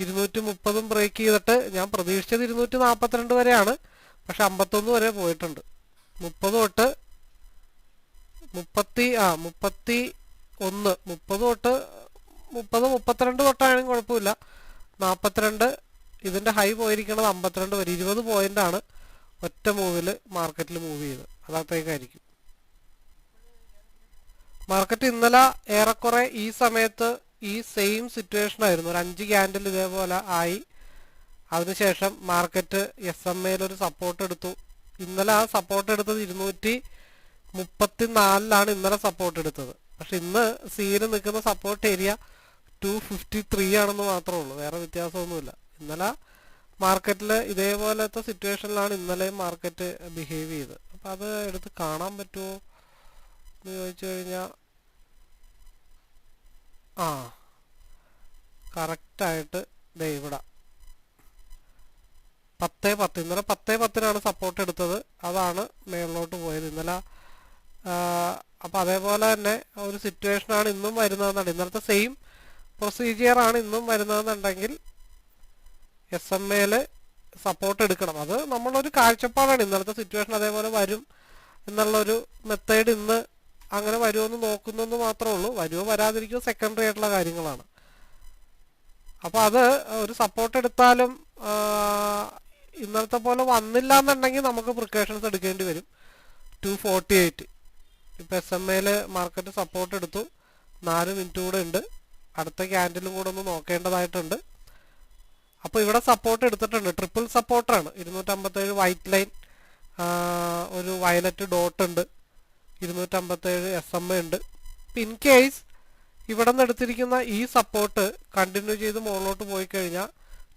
ഇരുന്നൂറ്റി മുപ്പതും ബ്രേക്ക് ചെയ്തിട്ട് ഞാൻ പ്രതീക്ഷിച്ചത് ഇരുന്നൂറ്റി നാൽപ്പത്തിരണ്ട് വരെയാണ്. പക്ഷെ അമ്പത്തൊന്ന് വരെ പോയിട്ടുണ്ട്. മുപ്പത് തൊട്ട് മുപ്പത്തി ആ മുപ്പത്തി ഒന്ന് മുപ്പത് തൊട്ട് മുപ്പത് മുപ്പത്തിരണ്ട് തൊട്ടാണെങ്കിൽ കുഴപ്പമില്ല. നാൽപ്പത്തിരണ്ട് ഇതിന്റെ ഹൈ പോയിരിക്കുന്നത് അമ്പത്തിരണ്ട് വരെ ഇരുപത് പോയിന്റ് ആണ്. ഒറ്റ മൂവിൽ മാർക്കറ്റിൽ മൂവ് ചെയ്ത്. അതത്തേക്കായിരിക്കും മാർക്കറ്റ് ഇന്നലെ ഏറെക്കുറെ ഈ സമയത്ത് ഈ സെയിം സിറ്റുവേഷൻ ആയിരുന്നു ഒരു അഞ്ച് ക്യാൻഡിൽ ഇതേപോലെ ആയി. അതിനുശേഷം മാർക്കറ്റ് എസ് എം എയിൽ ഒരു സപ്പോർട്ട് എടുത്തു. ഇന്നലെ ആ സപ്പോർട്ട് എടുത്തത് ഇരുന്നൂറ്റി മുപ്പത്തിനാലിലാണ് ഇന്നലെ സപ്പോർട്ട് എടുത്തത്. പക്ഷെ ഇന്ന് സിയിൽ നിൽക്കുന്ന support area two fifty three ആണെന്ന് മാത്രമേ ഉള്ളൂ. വേറെ വ്യത്യാസമൊന്നുമില്ല. ഇന്നലെ മാർക്കറ്റിൽ ഇതേപോലത്തെ സിറ്റുവേഷനിലാണ് ഇന്നലെ മാർക്കറ്റ് ബിഹേവ് ചെയ്തത് അപ്പം അത് എടുത്ത് കാണാൻ പറ്റുമോ എന്ന് ചോദിച്ചു കഴിഞ്ഞാൽ ആ കറക്റ്റായിട്ട് ദേ ഇവിടെ. പത്ത് പത്ത് ഇന്നലെ പത്ത് പത്തിനാണ് സപ്പോർട്ട് എടുത്തത്. അതാണ് മേളിലോട്ട് പോയത്. ഇന്നലെ അപ്പോൾ അതേപോലെ തന്നെ ഒരു സിറ്റുവേഷനാണ് ഇന്നും വരുന്നതെന്നുണ്ട് ഇന്നലത്തെ സെയിം പ്രൊസീജിയർ ആണ് ഇന്നും വരുന്നതെന്നുണ്ടെങ്കിൽ എസ് എം എയിൽ സപ്പോർട്ട് എടുക്കണം. അത് നമ്മളൊരു കാഴ്ചപ്പാടാണ്. ഇന്നലത്തെ സിറ്റുവേഷൻ അതേപോലെ വരും എന്നുള്ളൊരു മെത്തേഡ് ഇന്ന് അങ്ങനെ വരുമെന്ന് നോക്കുന്നെന്ന് മാത്രമേ ഉള്ളൂ. വരുമോ വരാതിരിക്കുമോ സെക്കൻഡറി ആയിട്ടുള്ള കാര്യങ്ങളാണ്. അപ്പോൾ അത് ഒരു സപ്പോർട്ട് എടുത്താലും ഇന്നലത്തെ പോലെ വന്നില്ല എന്നുണ്ടെങ്കിൽ നമുക്ക് പ്രിക്കോഷൻസ് എടുക്കേണ്ടി വരും. ടു ഫോർട്ടി എയ്റ്റ് ഇപ്പോൾ എസ് എം എയിൽ മാർക്കറ്റ് സപ്പോർട്ട് എടുത്തു. നാല് മിനിറ്റ് കൂടെ ഉണ്ട്. അടുത്ത ക്യാൻഡിലും കൂടെ ഒന്ന് നോക്കേണ്ടതായിട്ടുണ്ട്. അപ്പോൾ ഇവിടെ സപ്പോർട്ട് എടുത്തിട്ടുണ്ട്. ട്രിപ്പിൾ സപ്പോർട്ടാണ് ഇരുന്നൂറ്റമ്പത്തേഴ് വൈറ്റ് ലൈൻ ഒരു വയലറ്റ് ഡോട്ട് ഉണ്ട്. ഇരുന്നൂറ്റമ്പത്തേഴ് എസ് എം എ ഉണ്ട് ഇൻ കേസ് ഇവിടെ നിന്ന് എടുത്തിരിക്കുന്ന ഈ സപ്പോർട്ട് കണ്ടിന്യൂ ചെയ്ത് മുകളിലോട്ട് പോയി കഴിഞ്ഞാൽ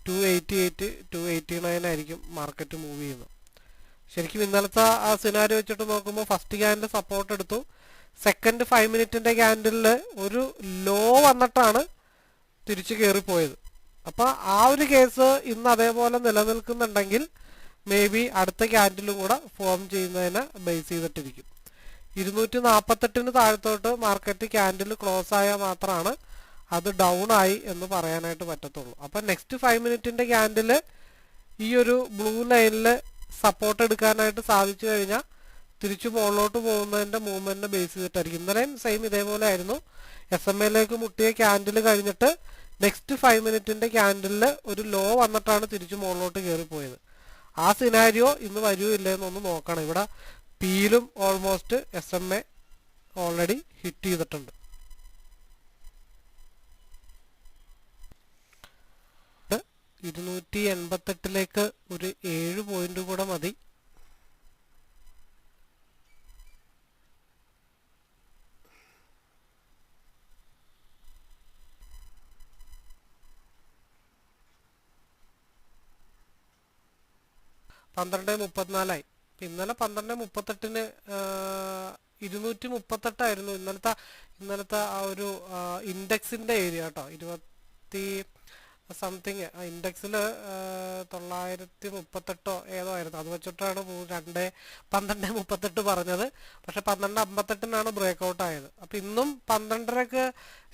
two eighty eight two eighty nine ആയിരിക്കും മാർക്കറ്റ് മൂവ് ചെയ്യുന്നത്. ശരിക്കും ഇന്നലത്തെ ആ സിനാരി വെച്ചിട്ട് നോക്കുമ്പോൾ ഫസ്റ്റ് ക്യാൻഡിൽ സപ്പോർട്ട് എടുത്തു. സെക്കൻഡ് ഫൈവ് മിനിറ്റിന്റെ ക്യാൻഡിലിൽ ഒരു ലോ വന്നിട്ടാണ് തിരിച്ചു കയറിപ്പോയത് അപ്പൊ ആ ഒരു കേസ് ഇന്ന് അതേപോലെ നിലനിൽക്കുന്നുണ്ടെങ്കിൽ മേ ബി അടുത്ത ക്യാൻഡിലും കൂടെ ഫോം ചെയ്യുന്നതിനെ ബേസ് ചെയ്തിട്ടിരിക്കും. ഇരുന്നൂറ്റി നാൽപ്പത്തെട്ടിന് താഴത്തോട്ട് മാർക്കറ്റ് ക്യാൻഡിൽ ക്ലോസ് ആയാൽ മാത്രമാണ് അത് ഡൗൺ ആയി എന്ന് പറയാനായിട്ട് പറ്റത്തുള്ളൂ. അപ്പൊ നെക്സ്റ്റ് ഫൈവ് മിനിറ്റിന്റെ ക്യാൻഡിൽ ഈ ഒരു ബ്ലൂ ലൈനിൽ സപ്പോർട്ട് എടുക്കാനായിട്ട് സാധിച്ചു കഴിഞ്ഞാൽ തിരിച്ചു മുകളിലോട്ട് പോകുന്നതിന്റെ മൂവ്മെന്റിനെ ബേസ് ചെയ്തിട്ടായിരിക്കും. ഇന്നലെയും സെയിം ഇതേപോലെ ആയിരുന്നു. എസ് എം എയിലേക്ക് മുട്ടിയ ക്യാൻഡിൽ കഴിഞ്ഞിട്ട് നെക്സ്റ്റ് ഫൈവ് മിനിറ്റിന്റെ ക്യാൻഡലിൽ ഒരു ലോ വന്നിട്ടാണ് തിരിച്ചു മുകളിലോട്ട് കയറിപ്പോയത് ആ സിനാരിയോ ഇന്ന് വരുമോ എന്നൊന്ന് നോക്കണം. ഇവിടെ പിയിലും almost S M A already hit ചെയ്തിട്ടുണ്ട്. ഇരുന്നൂറ്റി എൺപത്തെട്ടിലേക്ക് ഒരു ഏഴ് പോയിന്റ് കൂടെ മതി. പന്ത്രണ്ട് മുപ്പത്തിനാലായി. ഇന്നലെ പന്ത്രണ്ട് മുപ്പത്തെട്ടിന് ഇരുന്നൂറ്റി മുപ്പത്തെട്ടായിരുന്നു ഇന്നലത്തെ ഇന്നലത്തെ ആ ഒരു ഇൻഡെക്സിന്റെ ഏരിയ കേട്ടോ. ഇരുപത്തി സംതിങ് ഇൻഡെക്സിൽ തൊള്ളായിരത്തി മുപ്പത്തെട്ടോ ഏതോ ആയിരുന്നു. അത് വെച്ചിട്ടാണ് രണ്ട് പന്ത്രണ്ട് മുപ്പത്തെട്ട് പറഞ്ഞത്. പക്ഷെ പന്ത്രണ്ട് അമ്പത്തെട്ടിനാണ് ബ്രേക്ക് ഔട്ട് ആയത് അപ്പൊ ഇന്നും പന്ത്രണ്ടരക്ക്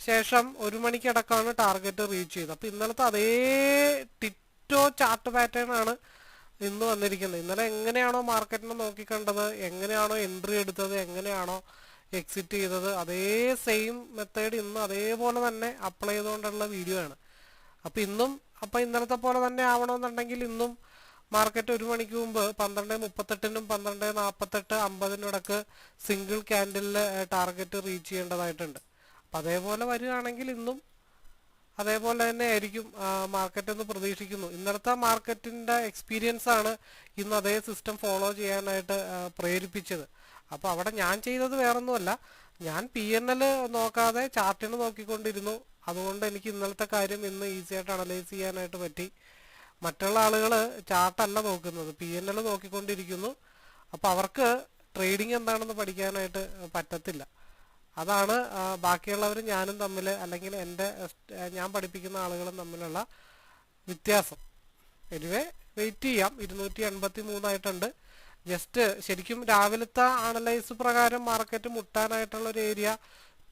ശേഷം ഒരു മണിക്കടക്കമാണ് ടാർഗറ്റ് റീച്ച് ചെയ്തത്. അപ്പൊ ഇന്നലത്തെ അതേ ടിറ്റോ ചാർട്ട് പാറ്റേൺ ആണ് ഇന്ന് വന്നിരിക്കുന്നത്. ഇന്നലെ എങ്ങനെയാണോ മാർക്കറ്റിനെ നോക്കിക്കണ്ടത് എങ്ങനെയാണോ എൻട്രി എടുത്തത് എങ്ങനെയാണോ എക്സിറ്റ് ചെയ്തത് അതേ സെയിം മെത്തേഡ് ഇന്നും അതേപോലെ തന്നെ അപ്ലൈ ചെയ്തുകൊണ്ടുള്ള വീഡിയോ ആണ്. അപ്പോൾ ഇന്നും അപ്പോൾ ഇന്നലത്തെ പോലെ തന്നെ ആവണമെന്നുണ്ടെങ്കിൽ ഇന്നും മാർക്കറ്റ് ഒരു മണിക്ക് മുമ്പ് പന്ത്രണ്ട് മുപ്പത്തെട്ടിനും പന്ത്രണ്ട് നാൽപ്പത്തെട്ട് അമ്പതിനും ഇടയ്ക്ക് സിംഗിൾ ക്യാൻഡിലിൽ ടാർഗറ്റ് റീച്ച് ചെയ്യേണ്ടതായിട്ടുണ്ട്. അപ്പം അതേപോലെ വരികയാണെങ്കിൽ ഇന്നും അതേപോലെ തന്നെ ആയിരിക്കും മാർക്കറ്റ് എന്ന് പ്രതീക്ഷിക്കുന്നു. ഇന്നലത്തെ മാർക്കറ്റിന്റെ എക്സ്പീരിയൻസ് ആണ് ഇന്ന് അതേ സിസ്റ്റം ഫോളോ ചെയ്യാനായിട്ട് പ്രേരിപ്പിച്ചത്. അപ്പോൾ അവിടെ ഞാൻ ചെയ്തത് വേറൊന്നുമല്ല. ഞാൻ പി എൻ എൽ നോക്കാതെ ചാർട്ടിന് നോക്കിക്കൊണ്ടിരുന്നു. അതുകൊണ്ട് എനിക്ക് ഇന്നലത്തെ കാര്യം ഇന്ന് ഈസി ആയിട്ട് അനലൈസ് ചെയ്യാനായിട്ട് പറ്റി. മറ്റുള്ള ആളുകൾ ചാർട്ടല്ല നോക്കുന്നത്. പി എൻ എൽ നോക്കിക്കൊണ്ടിരിക്കുന്നു. അപ്പോൾ അവർക്ക് ട്രേഡിംഗ് എന്താണെന്ന് പഠിക്കാനായിട്ട് പറ്റത്തില്ല. അതാണ് ബാക്കിയുള്ളവർ ഞാനും തമ്മിൽ അല്ലെങ്കിൽ എന്റെ ഞാൻ പഠിപ്പിക്കുന്ന ആളുകളും തമ്മിലുള്ള വ്യത്യാസം. എനിവേ വെയിറ്റ് ചെയ്യാം. ഇരുന്നൂറ്റി എൺപത്തി മൂന്നായിട്ടുണ്ട് ജസ്റ്റ് ശരിക്കും രാവിലത്തെ അനലൈസ് പ്രകാരം മാർക്കറ്റ് മുട്ടാനായിട്ടുള്ള ഒരു ഏരിയ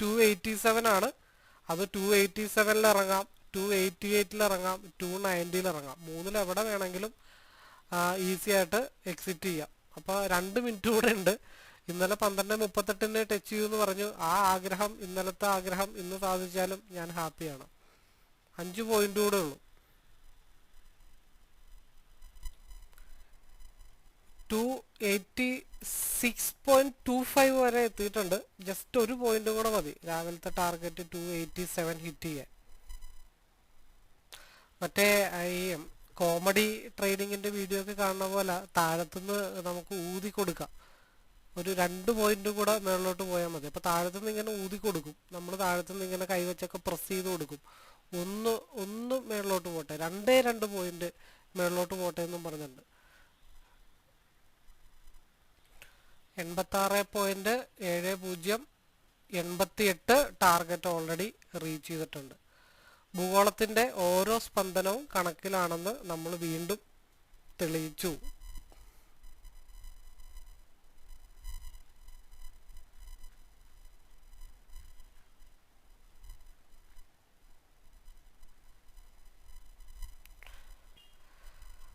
ടു എയ്റ്റി സെവൻ ആണ്. അത് ടു എയ്റ്റി സെവനിൽ ഇറങ്ങാം. ടു എയ്റ്റി എയ്റ്റിൽ ഇറങ്ങാം. ടു നയന്റിയിൽ ഇറങ്ങാം. മൂന്നിൽ എവിടെ വേണമെങ്കിലും ഈസി ആയിട്ട് എക്സിറ്റ് ചെയ്യാം. അപ്പോൾ രണ്ട് മിനിറ്റ് കൂടെ ഉണ്ട്. ഇന്നലെ പന്ത്രണ്ട് മുപ്പത്തെട്ടിന് ടച്ച് ചെയ്യൂ ചെയ്യുമെന്ന് പറഞ്ഞു. ആ ആഗ്രഹം ഇന്നലത്തെ ആഗ്രഹം ഇന്ന് സാധിച്ചാലും ഞാൻ ഹാപ്പിയാണ്. അഞ്ച് പോയിന്റ് കൂടെ ഉള്ളൂ. Two eighty six point two five വരെ എത്തിയിട്ടുണ്ട്. ജസ്റ്റ് ഒരു പോയിന്റ് കൂടെ മതി. രാവിലത്തെ target two eighty seven hit ചെയ്യാൻ. മറ്റേ ഈ കോമഡി ട്രേഡിങ്ങിന്റെ വീഡിയോ ഒക്കെ കാണുന്ന പോലെ താഴത്തുനിന്ന് നമുക്ക് ഊതി കൊടുക്കാം. ഒരു രണ്ട് പോയിന്റ് കൂടെ മേളിലോട്ട് പോയാൽ മതി. അപ്പൊ താഴത്തുനിന്ന് ഇങ്ങനെ ഊതി കൊടുക്കും. നമ്മൾ താഴത്തുനിന്ന് ഇങ്ങനെ കൈവച്ചൊക്കെ പ്രസ് ചെയ്ത് കൊടുക്കും. ഒന്ന് ഒന്ന് മേളിലോട്ട് പോട്ടെ. രണ്ടേ രണ്ട് പോയിന്റ് മേളിലോട്ട് പോട്ടെ എന്നും പറഞ്ഞിട്ടുണ്ട്. എൺപത്തി ആറ് പോയിന്റ് ഏഴ് പൂജ്യം എൺപത്തിയെട്ട് ടാർഗറ്റ് ഓൾറെഡി റീച്ച് ചെയ്തിട്ടുണ്ട്. ഭൂഗോളത്തിന്റെ ഓരോ സ്പന്ദനവും കണക്കിലാണെന്ന് നമ്മൾ വീണ്ടും തെളിയിച്ചു.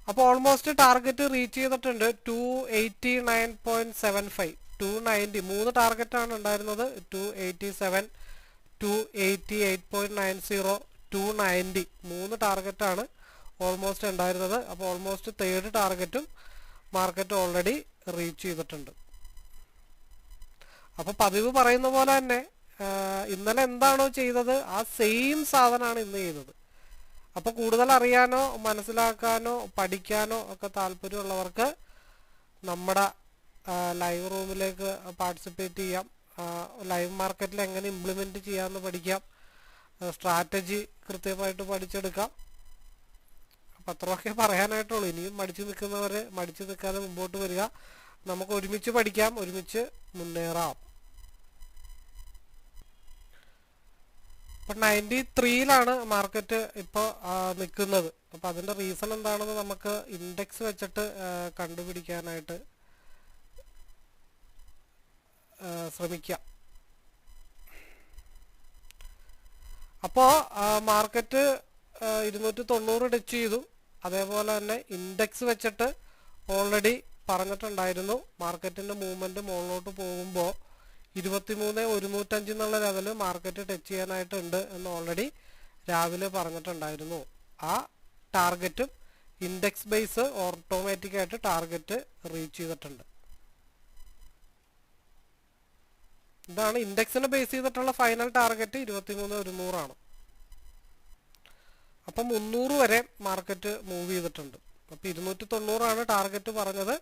അപ്പോൾ ഓൾമോസ്റ്റ് ടാർഗറ്റ് റീച്ച് ചെയ്തിട്ടുണ്ട് two eighty nine point seven five two ninety മൂന്ന് ടാർഗറ്റാണ് ഉണ്ടായിരുന്നത്. Two eighty seven two eighty eight point nine zero two ninety മൂന്ന് ടാർഗറ്റാണ് ഓൾമോസ്റ്റ് ഉണ്ടായിരുന്നത്. അപ്പോൾ ഓൾമോസ്റ്റ് തേർഡ് ടാർഗറ്റും മാർക്കറ്റ് ഓൾറെഡി റീച്ച് ചെയ്തിട്ടുണ്ട്. അപ്പോൾ പതിവ് പറയുന്ന പോലെ തന്നെ ഇന്നലെ എന്താണോ ചെയ്തത് ആ സെയിം സാധനമാണ് ഇന്ന് ചെയ്തത്. അപ്പോൾ കൂടുതൽ അറിയാനോ മനസ്സിലാക്കാനോ പഠിക്കാനോ ഒക്കെ താല്പര്യമുള്ളവർക്ക് നമ്മുടെ ലൈവ് റൂമിലേക്ക് പാർട്ടിസിപ്പേറ്റ് ചെയ്യാം. ലൈവ് മാർക്കറ്റിൽ എങ്ങനെ ഇംപ്ലിമെന്റ് ചെയ്യാമെന്ന് പഠിക്കാം. സ്ട്രാറ്റജി കൃത്യമായിട്ട് പഠിച്ചെടുക്കാം. അപ്പം അത്രയൊക്കെ പറയാനായിട്ടുള്ളൂ. ഇനിയും മടിച്ചു നിൽക്കുന്നവർ മടിച്ചു നിൽക്കാതെ മുമ്പോട്ട് വരിക. നമുക്ക് ഒരുമിച്ച് പഠിക്കാം. ഒരുമിച്ച് മുന്നേറാം. ഇപ്പൊ നയന്റി ത്രീയിലാണ് മാർക്കറ്റ് ഇപ്പോൾ നിൽക്കുന്നത് അപ്പൊ അതിന്റെ റീസൺ എന്താണെന്ന് നമുക്ക് ഇൻഡെക്സ് വെച്ചിട്ട് കണ്ടുപിടിക്കാനായിട്ട് ശ്രമിക്കാം. അപ്പോൾ മാർക്കറ്റ് ഇരുന്നൂറ്റി തൊണ്ണൂറ് ടച്ച് ചെയ്തു. അതേപോലെ തന്നെ ഇൻഡെക്സ് വെച്ചിട്ട് ഓൾറെഡി പറഞ്ഞിട്ടുണ്ടായിരുന്നു. മാർക്കറ്റിന്റെ മൂവ്മെന്റ് മുകളിലോട്ട് പോകുമ്പോൾ ഇരുപത്തിമൂന്ന് ഒരുന്നൂറ്റഞ്ച് എന്നുള്ള ലെവൽ മാർക്കറ്റ് ടച്ച് ചെയ്യാനായിട്ടുണ്ട് എന്ന് ഓൾറെഡി രാവിലെ പറഞ്ഞിട്ടുണ്ടായിരുന്നു. ആ ടാർഗറ്റും ഇൻഡെക്സ് ബേസ് ഓട്ടോമാറ്റിക് ആയിട്ട് ടാർഗറ്റ് റീച്ച് ചെയ്തിട്ടുണ്ട്. ഇതാണ് ഇൻഡെക്സിനെ ബേസ് ചെയ്തിട്ടുള്ള ഫൈനൽ ടാർഗറ്റ് ഇരുപത്തിമൂന്ന് ഒരുന്നൂറാണ്. അപ്പം മുന്നൂറ് വരെ മാർക്കറ്റ് മൂവ് ചെയ്തിട്ടുണ്ട്. അപ്പൊ ഇരുന്നൂറ്റി തൊണ്ണൂറാണ് ടാർഗറ്റ് പറഞ്ഞത്.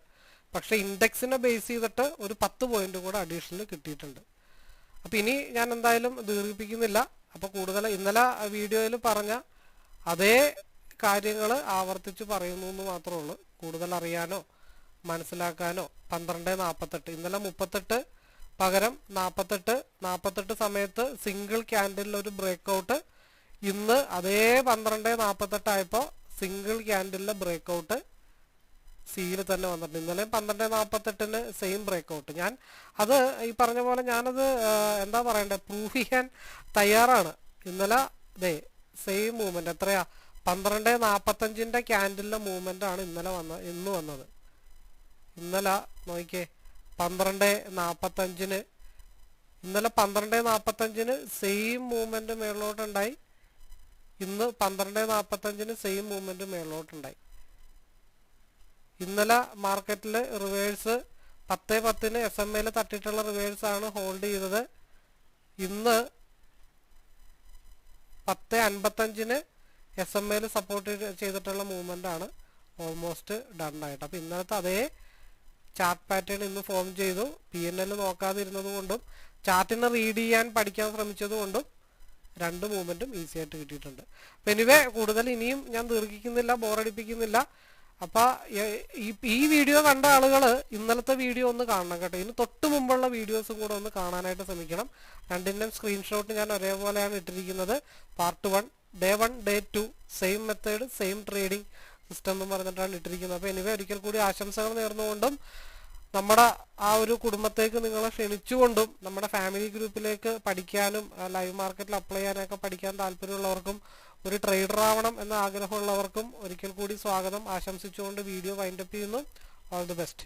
പക്ഷെ ഇൻഡെക്സിനെ ബേസ് ചെയ്തിട്ട് ഒരു പത്ത് പോയിന്റ് കൂടെ അഡീഷണൽ കിട്ടിയിട്ടുണ്ട്. അപ്പൊ ഇനി ഞാൻ എന്തായാലും ദീർഘിപ്പിക്കുന്നില്ല. അപ്പൊ കൂടുതൽ ഇന്നലെ വീഡിയോയിൽ പറഞ്ഞ അതേ കാര്യങ്ങൾ ആവർത്തിച്ച് പറയുന്നു എന്ന് മാത്രമേ ഉള്ളൂ. കൂടുതൽ അറിയാനോ മനസ്സിലാക്കാനോ പന്ത്രണ്ട് നാൽപ്പത്തെട്ട് ഇന്നലെ മുപ്പത്തെട്ട് പകരം നാൽപ്പത്തെട്ട് നാൽപ്പത്തെട്ട് സമയത്ത് സിംഗിൾ ക്യാൻഡിലിൽ ഒരു ബ്രേക്ക്ഔട്ട് ഇന്ന് അതേ പന്ത്രണ്ട് നാൽപ്പത്തെട്ട് ആയപ്പോൾ സിംഗിൾ ക്യാൻഡിലിലെ ബ്രേക്ക്ഔട്ട് സിയിൽ തന്നെ വന്നിട്ടുണ്ട്. ഇന്നലെ പന്ത്രണ്ട് നാൽപ്പത്തെട്ടിന് സെയിം ബ്രേക്ക്ഔട്ട് ഞാൻ അത് ഈ പറഞ്ഞ പോലെ ഞാനത് എന്താ പറയണ്ടേ പ്രൂവ് ചെയ്യാൻ തയ്യാറാണ്. ഇന്നലെ ദേ സെയിം മൂവ്മെന്റ് എത്രയാ? പന്ത്രണ്ട് നാൽപ്പത്തഞ്ചിന്റെ ക്യാൻഡിലെ മൂവ്മെന്റ് ആണ് ഇന്നലെ വന്ന ഇന്ന് വന്നത്. ഇന്നലെ നോക്കിയേ പന്ത്രണ്ട് നാൽപ്പത്തഞ്ചിന് ഇന്നലെ പന്ത്രണ്ട് നാൽപ്പത്തഞ്ചിന് സെയിം മൂവ്മെന്റ് മേളിലോട്ടുണ്ടായി. ഇന്ന് പന്ത്രണ്ട് നാൽപ്പത്തഞ്ചിന് സെയിം മൂവ്മെന്റ് മേളിലോട്ടുണ്ടായി. ഇന്നലെ മാർക്കറ്റിൽ റിവേഴ്സ് പത്ത് പത്തിന് എസ് എം എയിൽ തട്ടിയിട്ടുള്ള ആണ് ഹോൾഡ് ചെയ്തത്. ഇന്ന് പത്ത് അൻപത്തഞ്ചിന് എസ് എം എയിൽ സപ്പോർട്ട് ചെയ്തിട്ടുള്ള മൂവ്മെന്റ് ആണ് ഓൾമോസ്റ്റ് ഡൺ ആയിട്ട്. അപ്പോൾ ഇന്നലത്തെ അതേ ചാർട്ട് പാറ്റേൺ ഇന്ന് ഫോം ചെയ്തു. പി എൻ എൽ നോക്കാതിരുന്നത് കൊണ്ടും ചാർട്ടിനെ റീഡ് ചെയ്യാൻ പഠിക്കാൻ ശ്രമിച്ചത് കൊണ്ടും രണ്ട് മൂവ്മെന്റും ഈസി ആയിട്ട് കിട്ടിയിട്ടുണ്ട്. അപ്പൊ എനിവേ കൂടുതൽ ഇനിയും ഞാൻ ദീർഘിക്കുന്നില്ല ബോറടിപ്പിക്കുന്നില്ല അപ്പൊ എ- ഈ വീഡിയോ കണ്ട ആളുകൾ ഇന്നലത്തെ വീഡിയോ ഒന്ന് കാണണം കേട്ടോ. ഇതിന് തൊട്ട് മുമ്പുള്ള വീഡിയോസ് കൂടെ ഒന്ന് കാണാനായിട്ട് ശ്രമിക്കണം. രണ്ടിന്റെയും സ്ക്രീൻഷോട്ട് ഞാൻ ഒരേപോലെയാണ് ഇട്ടിരിക്കുന്നത് part one day one day two same method same trading system എന്ന് പറഞ്ഞിട്ടാണ് ഇട്ടിരിക്കുന്നത്. അപ്പോൾ എനിവേ ഒരിക്കൽ കൂടി ആശംസകൾ നേർന്നുകൊണ്ടും നമ്മുടെ ആ ഒരു കുടുംബത്തേക്ക് നിങ്ങളെ ക്ഷണിച്ചുകൊണ്ടും നമ്മുടെ ഫാമിലി ഗ്രൂപ്പിലേക്ക് പഠിക്കാനും ലൈവ് മാർക്കറ്റിൽ അപ്ലൈ ചെയ്യാനൊക്കെ പഠിക്കാൻ താല്പര്യമുള്ളവർക്കും ഒരു ട്രേഡർ ആവണം എന്ന ആഗ്രഹമുള്ളവർക്കും ഒരിക്കൽ കൂടി സ്വാഗതം. ആശംസിച്ചുകൊണ്ട് വീഡിയോ വൈൻഡപ്പ് ചെയ്യുന്നു. All the best